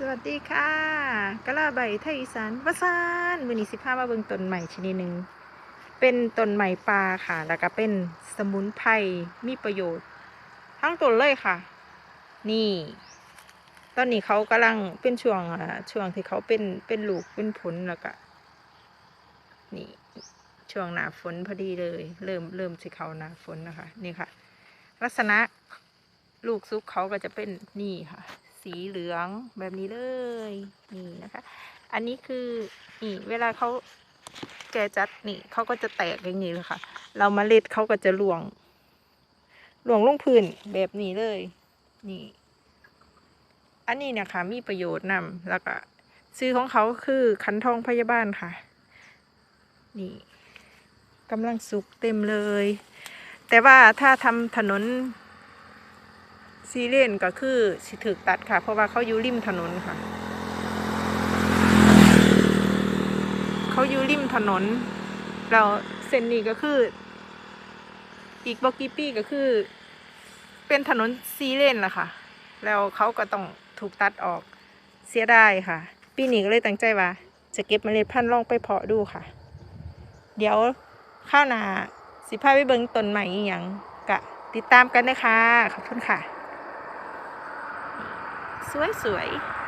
สวัสดีค่ะกะลาใบไทยอีสานวาซานมือนี้สิพามาเบิ่งต้นใหม่ชนิดหนึ่งเป็นต้นใหม่ปลาค่ะ แล้วก็เป็นสมุนไพรมีประโยชน์ ทั้งต้นเลยค่ะ นี่ ตอนนี้เขากำลังเป็นช่วงช่วงที่เขาเป็นเป็นลูกเป็นผลแล้วก็นี่ช่วงหนาฝนพอดีเลย เริ่มเริ่มสิเขาหนาฝนนะคะ นี่ค่ะ ลักษณะลูกซุกเขาก็จะเป็นนี่ค่ะ สีเหลืองแบบนี้เลยนี่นะคะ อันนี้คือนี่เวลาเขาแกจัดนี่เขาก็จะแตกอย่างนี้เลยค่ะ เรามาเล็ดเขาก็จะหลวงหลวงลงพื้นแบบนี้เลย นี่ อันนี้เนะคะมีประโยชน์นำแล้วก็ซื้อของเขาคือขันทองพยาบาลค่ะ นี่กำลังสุกเต็มเลย แต่ว่าถ้าทำถนน ซีเลนก็คือสิถึกตัดค่ะ เพราะว่าเขาอยู่ริมถนนค่ะ เขาอยู่ริมถนน เราเส้นนี้ก็คือ อีกบกี่ปีก็คือ เป็นถนนซีเลนล่ะค่ะ แล้วเขาก็ต้องถูกตัดออกเสียดายค่ะ ปีนี้ก็เลยตั้งใจว่า จะเก็บเมล็ดพันธุ์ลองไปเพาะดูค่ะ เดี๋ยวข้าวหนาสิพาไปเบิงต้นใหม่อีหยังกะติดตามกันนะคะ ขอบคุณค่ะ Sui, sui.